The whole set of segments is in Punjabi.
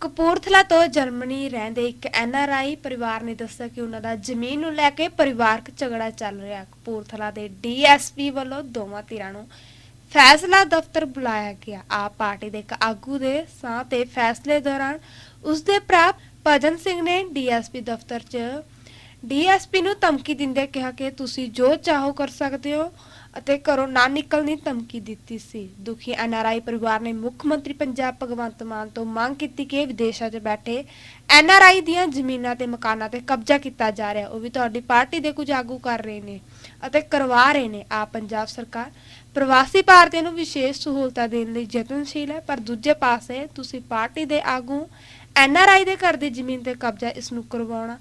ਕਪੂਰਥਲਾ ਤੋਂ ਜਰਮਨੀ ਰਹਿੰਦੇ ਇੱਕ ਐਨਆਰਆਈ ਪਰਿਵਾਰ ਨੇ ਦੱਸਿਆ ਕਿ ਉਹਨਾਂ ਦਾ ਜ਼ਮੀਨ ਨੂੰ ਲੈ ਕੇ ਪਰਿਵਾਰਕ ਝਗੜਾ ਚੱਲ ਰਿਹਾ ਕਪੂਰਥਲਾ ਦੇ ਡੀਐਸਪੀ ਵੱਲੋਂ ਦੋਵਾਂ ਧਿਰਾਂ ਨੂੰ ਫੈਸਲਾ ਦਫ਼ਤਰ ਬੁਲਾਇਆ ਗਿਆ। ਆਪ ਪਾਰਟੀ ਦੇ ਇੱਕ ਆਗੂ ਦੇ ਸਾਹ ਤੇ ਫੈਸਲੇ ਦੌਰਾਨ ਉਸ ਦੇ ਭਰਾ ਭਜਨ ਸਿੰਘ ਨੇ ਡੀਐਸਪੀ ਦਫ਼ਤਰ 'ਚ ਡੀਐਸਪੀ ਨੂੰ ਧਮਕੀ ਦਿੰਦੇ ਕਿਹਾ ਕਿ ਤੁਸੀਂ ਜੋ ਚਾਹੋ ਕਰ ਸਕਦੇ ਹੋ ਅਤੇ ਘਰੋਂ ਨਾ ਨਿਕਲਣ ਦੀ ਧਮਕੀ ਦਿੱਤੀ ਸੀ। ਦੁਖੀ ਐਨਆਰਆਈ ਪਰਿਵਾਰ ਨੇ ਮੁੱਖ ਮੰਤਰੀ ਪੰਜਾਬ ਭਗਵੰਤ ਮਾਨ ਤੋਂ ਮੰਗ ਕੀਤੀ ਕਿ ਵਿਦੇਸ਼ਾਂ 'ਚ ਬੈਠੇ ਐਨਆਰਆਈ ਦੀਆਂ ਜ਼ਮੀਨਾਂ ਤੇ ਮਕਾਨਾਂ ਤੇ ਕਬਜ਼ਾ ਕੀਤਾ ਜਾ ਰਿਹਾ। ਉਹ ਵੀ ਤੁਹਾਡੀ ਪਾਰਟੀ ਦੇ ਕੁਝ ਆਗੂ ਕਰ ਰਹੇ ਨੇ ਅਤੇ ਕਰਵਾ ਰਹੇ ਨੇ। ਆ ਪੰਜਾਬ ਸਰਕਾਰ ਪ੍ਰਵਾਸੀ ਭਾਰਤੀਆਂ ਨੂੰ ਵਿਸ਼ੇਸ਼ ਸਹੂਲਤਾਂ ਦੇਣ ਲਈ ਯਤਨਸ਼ੀਲ ਹੈ, ਪਰ ਦੂਜੇ ਪਾਸੇ ਤੁਸੀਂ ਪਾਰਟੀ ਦੇ ਆਗੂ ਐਨਆਰਆਈ ਦੇ ਘਰ ਦੀ ਜ਼ਮੀਨ ਤੇ ਕਬਜ਼ਾ ਇਸ ਨੂੰ ਕਰਵਾਉਣਾ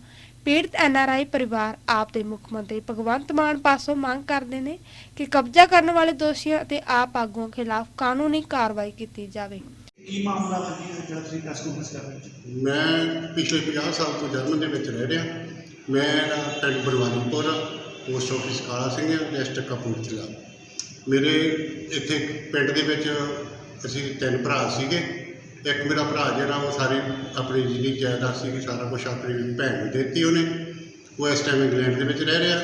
ਪੀੜਤ ਐਨਆਰਆਈ ਪਰਿਵਾਰ ਆਪ ਦੇ ਮੁੱਖ ਮੰਤਰੀ ਭਗਵੰਤ ਮਾਨ ਪਾਸੋਂ ਮੰਗ ਕਰਦੇ ਨੇ ਕਿ ਕਬਜ਼ਾ ਕਰਨ ਵਾਲੇ ਦੋਸ਼ੀਆਂ ਅਤੇ ਆਪ ਆਗੂਆਂ ਖਿਲਾਫ ਕਾਨੂੰਨੀ ਕਾਰਵਾਈ ਕੀਤੀ ਜਾਵੇ। ਕੀ ਮਾਮਲਾ ਵਾ ਜੀ ਜਿਹੜਾ ਤੁਸੀਂ ਪ੍ਰੈਸ ਕਾਨਫਰੰਸ ਕਰ ਰਹੇ ਹੋ? ਮੈਂ ਪਿਛਲੇ 50 ਸਾਲ ਤੋਂ ਜਰਮਨ ਦੇ ਵਿੱਚ ਰਹਿ ਰਿਹਾ। ਮੇਰਾ ਪਿੰਡ ਬਰਵਾਨੀਪੁਰ ਪੋਸਟ ਆਫਿਸ ਕਾਲਾ ਸਿੰਘ ਡਿਸਟ੍ਰਿਕਟ ਕਪੂਰਥਲਾ। ਮੇਰੇ ਇੱਥੇ ਪਿੰਡ ਦੇ ਵਿੱਚ ਅਸੀਂ ਤਿੰਨ ਭਰਾ ਸੀਗੇ। ਇੱਕ ਮੇਰਾ ਭਰਾ ਜਿਹੜਾ ਉਹ ਸਾਰੀ ਆਪਣੀ ਜਿੰਨੀ ਜਾਇਦਾਦ ਸੀਗੀ, ਸਾਰਾ ਕੁਝ ਆਪਣੀ ਭੈਣ ਨੂੰ ਦੇ ਦਿੱਤੀ ਉਹਨੇ। ਉਹ ਇਸ ਟਾਈਮ ਇੰਗਲੈਂਡ ਦੇ ਵਿੱਚ ਰਹਿ ਰਿਹਾ।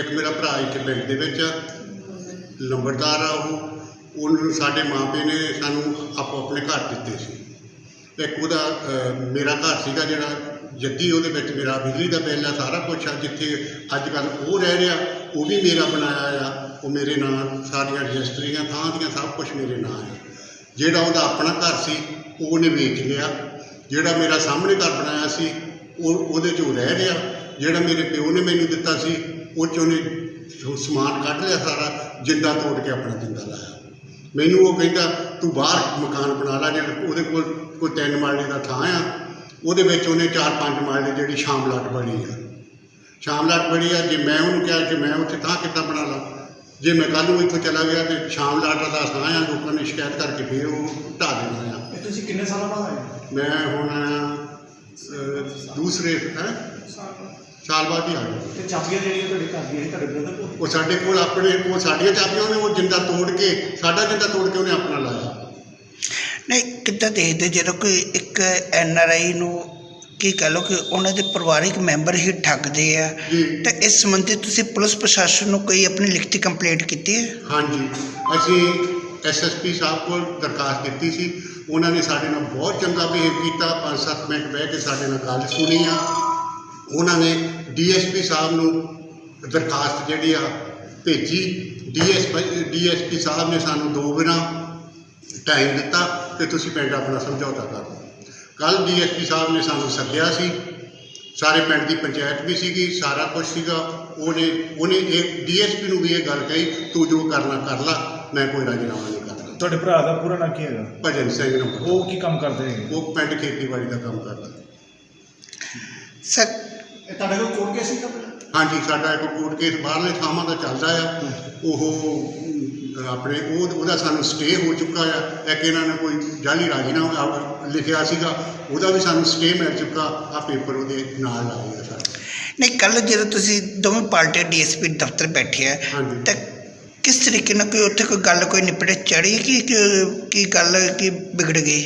ਇੱਕ ਮੇਰਾ ਭਰਾ ਇੱਥੇ ਪਿੰਡ ਦੇ ਵਿੱਚ ਆ। ਲੰਬੜਦਾਰ ਆ ਉਹ। ਉਹਨੂੰ ਸਾਡੇ ਮਾਪੇ ਨੇ ਸਾਨੂੰ ਆਪੋ ਆਪਣੇ ਘਰ ਦਿੱਤੇ ਸੀ। ਇੱਕ ਉਹਦਾ ਮੇਰਾ ਘਰ ਸੀਗਾ ਜਿਹੜਾ, ਜੱਦੀ ਉਹਦੇ ਵਿੱਚ ਮੇਰਾ ਬਿਜਲੀ ਦਾ ਬਿੱਲ ਆ, ਸਾਰਾ ਕੁਝ ਆ, ਜਿੱਥੇ ਅੱਜ ਕੱਲ ਉਹ ਰਹਿ ਰਿਹਾ। ਉਹ ਵੀ ਮੇਰਾ ਬਣਾਇਆ ਆ ਉਹ ਮੇਰੇ ਨਾਂ ਸਾਰੀਆਂ ਰਜਿਸਟਰੀਆਂ, ਥਾਂ ਦੀਆਂ ਸਭ ਕੁਝ ਮੇਰੇ ਨਾਂ ਆ। ਜਿਹੜਾ ਉਹਦਾ ਆਪਣਾ ਘਰ ਸੀ ਉਹਨੇ ਵੇਚ ਲਿਆ। ਜਿਹੜਾ ਮੇਰਾ ਸਾਹਮਣੇ ਘਰ ਬਣਾਇਆ ਸੀ, ਉਹ ਉਹਦੇ 'ਚ ਉਹ ਰਹਿ ਰਿਹਾ। ਜਿਹੜਾ ਮੇਰੇ ਪਿਓ ਨੇ ਮੈਨੂੰ ਦਿੱਤਾ ਸੀ, ਉਹ 'ਚ ਉਹਨੇ ਸਮਾਨ ਕੱਢ ਲਿਆ ਸਾਰਾ, ਜਿੰਦਾ ਤੋੜ ਕੇ ਆਪਣਾ ਜਿੰਦਾ ਲਾਇਆ। ਮੈਨੂੰ ਉਹ ਕਹਿੰਦਾ, ਤੂੰ ਬਾਹਰ ਮਕਾਨ ਬਣਾ ਲੈ, ਜਿਹੜਾ ਉਹਦੇ ਕੋਲ ਕੋਈ ਤਿੰਨ ਮਾਲੇ ਦਾ ਥਾਂ ਆ। ਉਹਦੇ ਵਿੱਚ ਉਹਨੇ ਚਾਰ ਪੰਜ ਮਾਲੇ ਜਿਹੜੀ ਸ਼ਾਮਲਾਟ ਬਣੀ ਆ। ਸ਼ਾਮਲਾਟ ਬਣੀ ਆ, ਜੇ ਮੈਂ ਉਹਨੂੰ ਕਿਹਾ ਕਿ ਮੈਂ ਉੱਥੇ ਥਾਂ ਕਿੱਦਾਂ ਬਣਾ ਲਾਂ? ਜੇ ਮੈਂ ਕੱਲ੍ਹ ਨੂੰ ਇੱਥੋਂ ਚਲਾ ਗਿਆ ਤੇ ਸ਼ਾਮਲਾਟ ਦਾ ਥਾਂ ਆ ਲੋਕਾਂ ਨੇ ਸ਼ਿਕਾਇਤ ਕਰਕੇ ਫੇਰ ਉਹ ਢਾਹ ਦੇਣਾ ਆ। ਇਹ ਤੁਸੀਂ ਕਿੰਨੇ ਸਾਲਾਂ ਬਾਅਦ ਆਏ ਮੈਂ ਹੁਣ ਅਹ, ਦੂਸਰੇ ਹੈ? ਸਾਲ ਬਾਅਦ। ਹੀ ਆ ਗਿਆ। ਤੇ ਚਾਬੀਆਂ ਜਿਹੜੀਆਂ ਤੁਹਾਡੇ ਘਰ ਦੀਆਂ ਸੀ ਤੁਹਾਡੇ ਬ੍ਰਦਰ ਕੋਲ? ਉਹ ਸਾਡੇ ਕੋਲ ਆਪਣੇ ਕੋਲ ਸਾਡੀਆਂ ਚਾਬੀਆਂ ਉਹਨੇ ਉਹ ਜਿੰਦਾ ਤੋੜ ਕੇ ਸਾਡਾ ਜਿੰਦਾ ਤੋੜ ਕੇ ਉਹਨੇ ਆਪਣਾ ਲਾਇਆ। ਨਹੀਂ ਕਿੱਦਾਂ ਦੇਖਦੇ ਜਦੋਂ ਕੋਈ ਇੱਕ ਐਨ ਆਰ ਆਈ ਨੂੰ ਕੀ ਕਹ ਲਓ ਕਿ ਉਹਨਾਂ ਦੇ ਪਰਿਵਾਰਿਕ ਮੈਂਬਰ ਹੀ ਠੱਗਦੇ ਆ? ਤਾਂ ਇਸ ਸੰਬੰਧੀ ਤੁਸੀਂ ਪੁਲਿਸ ਪ੍ਰਸ਼ਾਸਨ ਨੂੰ ਕੋਈ ਆਪਣੀ ਲਿਖਤੀ ਕੰਪਲੇਂਟ ਕੀਤੀ ਹੈ? ਹਾਂਜੀ। ਅਸੀਂ ਐਸਐਸਪੀ ਸਾਹਿਬ ਕੋਲ ਦਰਖਾਸਤ ਦਿੱਤੀ ਸੀ। ਉਹਨਾਂ ਨੇ ਸਾਡੇ ਨਾਲ ਬਹੁਤ ਚੰਗਾ ਬਿਹੇਵ ਕੀਤਾ। 5-7 ਮਿੰਟ ਬਹਿ ਕੇ ਸਾਡੇ ਨਾਲ ਗੱਲ ਸੁਣੀ ਆ। ਉਹਨਾਂ ਨੇ ਡੀਐਸਪੀ ਸਾਹਿਬ ਨੂੰ ਦਰਖਾਸਤ ਜਿਹੜੀ ਆ ਭੇਜੀ। ਡੀਐਸਪੀ ਡੀਐਸਪੀ ਸਾਹਿਬ ਨੇ ਸਾਨੂੰ ਦੋ ਦਿਨਾਂ ਟਾਈਮ ਦਿੱਤਾ ਕਿ ਤੁਸੀਂ ਪਿੰਡ ਆਪਣਾ ਸਮਝੌਤਾ ਕਰ ਲਓ ਕੱਲ ਡੀਐਸਪੀ ਸਾਹਿਬ ਨੇ ਸਾਨੂੰ ਸੱਦਿਆ ਸੀ। ਸਾਰੇ ਪਿੰਡ ਦੀ ਪੰਚਾਇਤ ਵੀ ਸੀਗੀ ਸਾਰਾ ਕੁਝ ਸੀਗਾ। ਉਹਨੇ ਉਹਨੇ ਇਹ ਡੀਐਸਪੀ ਨੂੰ ਵੀ ਇਹ ਗੱਲ ਕਹੀ ਤੂੰ ਜੋ ਕਰਨਾ ਕਰ ਲਾ ਮੈਂ ਕੋਈ ਰਾਜੀਨਾਮਾ ਨਹੀਂ ਕਰਦਾ। ਤੁਹਾਡੇ ਭਰਾ ਦਾ ਪੂਰਾ ਨਾਂ ਕੀ ਹੈਗਾ? ਭਜਨ ਸਿੰਘ ਨੰਬਰ ਉਹ ਕੀ ਕੰਮ ਕਰਦੇ ਹੈਗੇ? ਉਹ ਪਿੰਡ ਖੇਤੀਬਾੜੀ ਦਾ ਕੰਮ ਕਰਦਾ। ਸਰ ਤੁਹਾਡੇ ਕੋਲ ਕੋਰਟ ਕੇਸ ਸੀ ਕਬਲ ਹਾਂਜੀ ਸਾਡਾ ਇੱਕ ਕੋਰਟ ਕੇਸ ਬਾਹਰਲੇ ਥਾਵਾਂ ਦਾ ਚੱਲਦਾ ਆ। ਉਹ ਆਪਣੇ ਉਹ ਉਹਦਾ ਸਾਨੂੰ ਸਟੇ ਹੋ ਚੁੱਕਾ ਆ। ਇੱਕ ਇਹਨਾਂ ਨੇ ਕੋਈ ਜਾਲੀ ਰਾਜੀਨਾਮਾ ਆ- ਲਿਖਿਆ ਸੀਗਾ ਉਹਦਾ ਵੀ ਸਾਨੂੰ ਸਟੇ ਮਿਲ ਚੁੱਕਾ ਆ ਪੇਪਰ ਉਹਦੇ ਨਾਲ ਲਾਏ ਆ ਸਾਡੇ ਨਹੀਂ ਕੱਲ ਜਦੋਂ ਤੁਸੀਂ ਦੋਵੇਂ ਪਾਰਟੀਆਂ ਡੀਐਸਪੀ ਦਫ਼ਤਰ ਬੈਠੇ ਆ ਹਾਂਜੀ। ਤਾਂ ਕਿਸ ਤਰੀਕੇ ਨਾਲ ਕੋਈ ਉੱਥੇ ਕੋਈ ਗੱਲ ਕੋਈ ਨਿਪੜੇ ਚੜੀ ਕਿ ਕਿ- ਕੀ ਗੱਲ ਕੀ ਵਿਗੜ ਗਈ?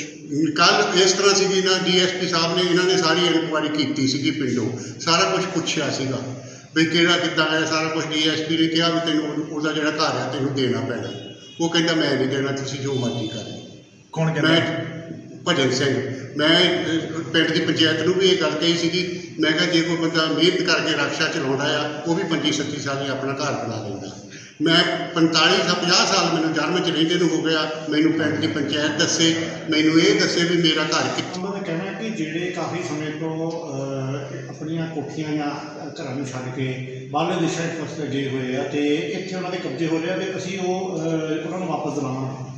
ਕੱਲ ਇਸ ਤਰ੍ਹਾਂ ਸੀਗੀ ਨਾ ਡੀਐਸਪੀ ਸਾਹਿਬ ਨੇ ਇਹਨਾਂ ਨੇ ਸਾਰੀ ਇਨਕੁਆਇਰੀ ਕੀਤੀ ਸੀਗੀ ਪਿੰਡੋਂ। ਸਾਰਾ ਕੁਝ ਪੁੱਛਿਆ ਸੀਗਾ ਵੀ ਕਿਹੜਾ ਕਿੱਦਾਂ ਹੈ ਸਾਰਾ ਕੁਝ ਡੀਐਸਪੀ ਨੇ ਕਿਹਾ ਵੀ ਤੈਨੂੰ ਉਹ- ਉਹਦਾ ਜਿਹੜਾ ਘਰ ਆ ਤੈਨੂੰ ਦੇਣਾ ਪੈਣਾ। ਉਹ ਕਹਿੰਦਾ ਮੈਂ ਨਹੀਂ ਦੇਣਾ ਤੁਸੀਂ ਜੋ ਮਰਜ਼ੀ ਕਰ ਲਓ। ਕੌਣ ਮੈਂ ਕਹਿੰਦਾ ਭਜਨ ਸਿੰਘ। ਮੈਂ ਪਿੰਡ ਦੀ ਪੰਚਾਇਤ ਨੂੰ ਵੀ ਇਹ ਗੱਲ ਕਹੀ ਸੀਗੀ। ਮੈਂ ਕਿਹਾ, ਜੇ ਕੋਈ ਬੰਦਾ ਮਿਹਨਤ ਕਰਕੇ ਰਕਸ਼ਾ ਚਲਾਉਂਦਾ ਆ, ਉਹ ਵੀ 25 36 ਸਾਲ ਹੀ ਆਪਣਾ ਘਰ ਬਣਾ ਲੈਂਦਾ। ਮੈਂ 45 ਜਾਂ 50 ਸਾਲ ਮੈਨੂੰ ਜਨਮ ਚ ਰਹਿੰਦੇ ਨੂੰ ਹੋ ਗਿਆ। ਮੈਨੂੰ ਪਿੰਡ ਦੀ ਪੰਚਾਇਤ ਦੱਸੇ। ਮੈਨੂੰ ਇਹ ਦੱਸੇ ਵੀ ਮੇਰਾ ਘਰ ਕਿੱਥੇ ਉਹਨਾਂ ਦਾ ਕਹਿਣਾ ਕਿ ਜਿਹੜੇ ਕਾਫੀ ਸਮੇਂ ਤੋਂ ਆਪਣੀਆਂ ਕੋਠੀਆਂ ਜਾਂ ਘਰਾਂ ਨੂੰ ਛੱਡ ਕੇ ਬਾਹਰਲੇ ਦੇਸ਼ਾਂ 'ਚ ਫਸਦੇ ਗਏ ਹੋਏ ਆ ਤੇ ਇੱਥੇ ਉਹਨਾਂ ਦੇ ਕਬਜ਼ੇ ਹੋ ਰਹੇ ਆ ਤੇ ਅਸੀਂ ਉਹ ਉਹਨਾਂ ਨੂੰ ਵਾਪਸ ਦਿਲਾਵਾਂਗੇ।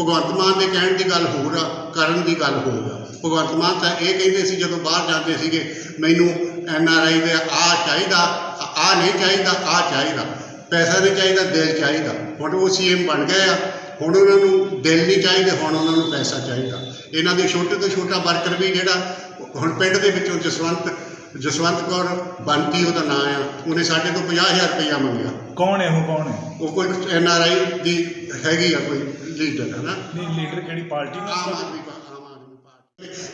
ਭਗਵੰਤ ਮਾਨ ਦੇ ਕਹਿਣ ਦੀ ਗੱਲ ਹੋਰ ਆ, ਕਰਨ ਦੀ ਗੱਲ ਹੋਰ ਆ। ਭਗਵੰਤ ਮਾਨ ਤਾਂ ਇਹ ਕਹਿੰਦੇ ਸੀ ਜਦੋਂ ਬਾਹਰ ਜਾਂਦੇ ਸੀਗੇ, ਮੈਨੂੰ ਐਨ ਆਰ ਆਈ ਦੇ ਆ ਚਾਹੀਦਾ, ਆ ਨਹੀਂ ਚਾਹੀਦਾ, ਆ ਚਾਹੀਦਾ। ਪੈਸਾ ਨਹੀਂ ਚਾਹੀਦਾ, ਦਿਲ ਚਾਹੀਦਾ। ਹੁਣ ਉਹ ਸੀਐਮ ਬਣ ਗਏ ਆ। ਹੁਣ ਉਹਨਾਂ ਨੂੰ ਦਿਲ ਨਹੀਂ ਚਾਹੀਦੇ, ਹੁਣ ਉਹਨਾਂ ਨੂੰ ਪੈਸਾ ਚਾਹੀਦਾ। ਇਹਨਾਂ ਦੇ ਛੋਟੇ ਤੋਂ ਛੋਟਾ ਵਰਕਰ ਵੀ ਜਿਹੜਾ ਹੁਣ ਪਿੰਡ ਦੇ ਵਿੱਚੋਂ ਜਸਵੰਤ ਜਸਵੰਤ ਕੌਰ ਬੰਤੀ ਉਹਦਾ ਨਾਂ ਆ। ਉਹਨੇ ਸਾਡੇ ਤੋਂ 50000 ਰੁਪਇਆ ਮੰਗਿਆ। ਕੌਣ ਹੈ ਉਹ ਕੌਣ ਹੈ? ਉਹ ਕੋਈ ਐਨ ਆਰ ਆਈ ਦੀ ਹੈਗੀ ਆ ਕੋਈ ਲੀਡਰ ਹੈ ਨਾ ਨਹੀਂ ਲੀਡਰ ਕਿਹੜੀ ਪਾਰਟੀ ਨਾਲ ਆਮ? ਆਦਮੀ ਪਾ-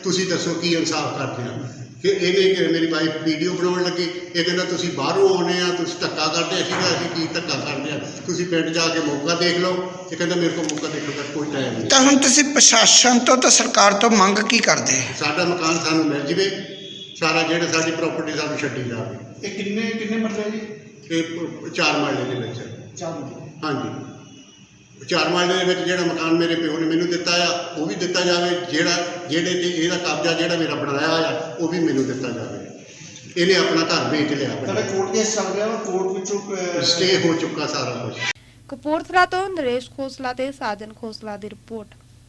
ਤੁਸੀਂ ਦੱਸੋ ਕੀ ਇਨਸਾਫ ਕਰਦੇ ਆ? ਕਿ ਇਹਨੇ ਕਿ ਮੇਰੀ ਵਾਈਫ ਵੀਡੀਓ ਬਣਾਉਣ ਲੱਗੀ। ਇਹ ਕਹਿੰਦਾ ਤੁਸੀਂ ਬਾਹਰੋਂ ਆਉਨੇ ਆ ਤੁਸੀਂ ਧੱਕਾ ਕਰਦੇ ਅਸੀਂ ਕਿਹਾ ਅਸੀਂ ਕੀ ਧੱਕਾ ਕਰਦੇ ਆ? ਤੁਸੀਂ ਪਿੰਡ ਜਾ ਕੇ ਮੌਕਾ ਦੇਖ ਲਓ। ਇਹ ਕਹਿੰਦਾ ਮੇਰੇ ਕੋਲ ਮੌਕਾ ਦੇਖਣ ਦਾ ਕੋਈ ਟਾਈਮ ਨਹੀਂ ਤਾਂ ਹੁਣ ਤੁਸੀਂ ਪ੍ਰਸ਼ਾਸਨ ਤੋਂ ਤਾਂ ਸਰਕਾਰ ਤੋਂ ਮੰਗ ਕੀ ਕਰਦੇ? ਸਾਡਾ ਮਕਾਨ ਸਾਨੂੰ ਮਿਲ ਜਵੇ। ਸਾਰਾ ਜਿਹੜਾ ਸਾਡੀ ਪ੍ਰਾਪਰਟੀ ਸਾਨੂੰ ਛੱਡੀ ਜਾਵੇ ਇਹ ਕਿੰਨੇ ਕਿੰਨੇ ਮਰਲੇ ਜੀ? ਇਹ ਚਾਰ ਮਾਲੇ ਦੇ ਵਿੱਚ। ਚਾਰ ਮਰਲੇ। ਹਾਂਜੀ। ਚਾਰ ਮਾਲੇ ਦੇ ਵਿੱਚ ਜਿਹੜਾ ਮਕਾਨ ਮੇਰੇ ਪਿਓ ਨੇ ਮੈਨੂੰ ਦਿੱਤਾ ਆ ਉਹ ਵੀ ਦਿੱਤਾ ਜਾਵੇ। ਜਿਹੜਾ ਜਿਹੜੇ ਤੇ ਇਹਦਾ ਕਬਜ਼ਾ ਜਿਹੜਾ ਮੇਰਾ ਬਣਾਇਆ ਆ ਉਹ ਵੀ ਮੈਨੂੰ ਦਿੱਤਾ ਜਾਵੇ। ਇਹਨੇ ਆਪਣਾ ਘਰ ਵੇਚ ਲਿਆ ਤੁਹਾਡਾ ਕੋਰਟ ਕੇਸ ਚੱਲ ਰਿਹਾ ਵਾ? ਕੋਰਟ ਵਿੱਚੋਂ ਸਟੇ ਹੋ ਚੁੱਕਾ ਸਾਰਾ ਕੁਝ ਕਪੂਰਥਲਾ ਤੋਂ ਨਰੇਸ਼ ਖੋਸਲਾ ਤੇ ਸਾਜਨ ਖੋਸਲਾ ਦੀ ਰਿਪੋਰਟ।